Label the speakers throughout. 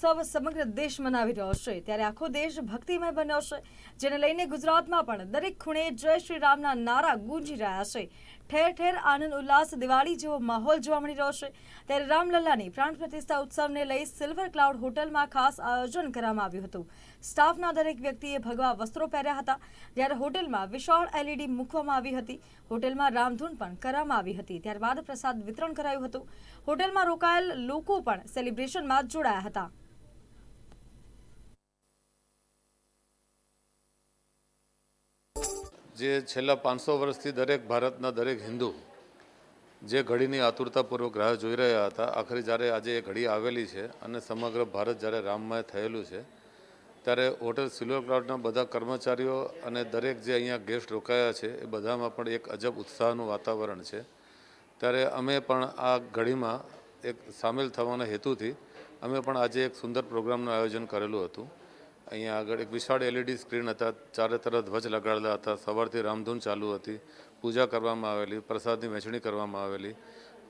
Speaker 1: ઉત્સવ સમગ્ર દેશ મનાવી રહ્યો છે. ત્યારે આખો દેશ ભક્તિમય બન્યો છે, જેને લઈને ગુજરાતમાં પણ દરેક ખૂણે જય શ્રી રામના નારા ગુંજી રહ્યા છે. ઠેર ઠેર આનંદ, ઉલ્લાસ, દિવાળી જેવો માહોલ જોવા મળી રહ્યો છે. ત્યારે રામલલ્લાની પ્રાણ પ્રતિષ્ઠા ઉત્સવને લઈ સિલ્વર ક્લાઉડ હોટલમાં ખાસ આયોજન કરવામાં આવ્યું હતું. સ્ટાફના દરેક વ્યક્તિએ ભગવા વસ્ત્રો પહેર્યા હતા. જ્યારે હોટેલમાં વિશાળ એલઈડી મૂકવામાં આવી હતી. હોટેલમાં રામધૂન પણ કરવામાં આવી હતી. ત્યારબાદ પ્રસાદ વિતરણ કરાયું હતું. હોટેલમાં રોકાયેલ લોકો પણ સેલિબ્રેશનમાં જોડાયા હતા.
Speaker 2: જે છેલ્લા પાંચસો વર્ષથી દરેક ભારતના દરેક હિન્દુ જે ઘડીની આતુરતાપૂર્વક રાહ જોઈ રહ્યા હતા, આખરે જ્યારે આજે એ ઘડી આવેલી છે અને સમગ્ર ભારત જ્યારે રામમય થયેલું છે, ત્યારે હોટેલ સિલ્વર ક્લાઉડના બધા કર્મચારીઓ અને દરેક જે અહીંયા ગેસ્ટ રોકાયા છે, એ બધામાં પણ એક અજબ ઉત્સાહનું વાતાવરણ છે. ત્યારે અમે પણ આ ઘડીમાં એક સામેલ થવાના હેતુથી અમે પણ આજે એક સુંદર પ્રોગ્રામનું આયોજન કરેલું હતું. અહીંયા આગળ એક વિશાળ એલઈડી સ્ક્રીન હતા. ચારે તરફ ધ્વજ લગાડેલા હતા. સવારથી રામધૂન ચાલુ હતી. પૂજા કરવામાં આવેલી, પ્રસાદની વહેંચણી કરવામાં આવેલી.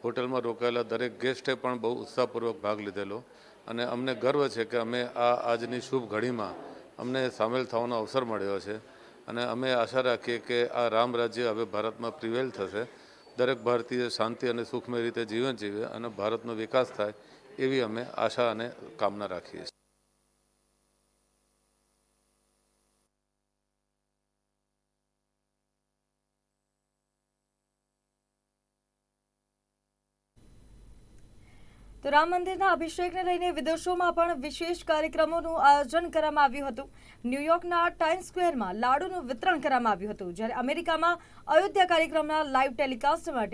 Speaker 2: હોટલમાં રોકાયેલા દરેક ગેસ્ટે પણ બહુ ઉત્સાહપૂર્વક ભાગ લીધેલો. અને અમને ગર્વ છે કે અમે આ આજની શુભ ઘડીમાં અમને સામેલ થવાનો અવસર મળ્યો છે. અને અમે આશા રાખીએ કે આ રામ રાજ્ય હવે ભારતમાં પ્રિવેલ થશે. દરેક ભારતીય શાંતિ અને સુખમય રીતે જીવન જીવે અને ભારતનો વિકાસ થાય એવી અમે આશા અને કામના રાખીએ છીએ.
Speaker 1: તો રામ મંદિરના અભિષેકને લઈને વિદેશોમાં પણ વિશેષ કાર્યક્રમોનું આયોજન કરવામાં આવ્યું હતું. ન્યૂયોર્કના ટાઈમ સ્ક્વેરમાં લાડુનું વિતરણ કરવામાં આવ્યું હતું. જ્યારે અમેરિકામાં અયોધ્યા કાર્યક્રમના લાઈવ ટેલિકાસ્ટ માટે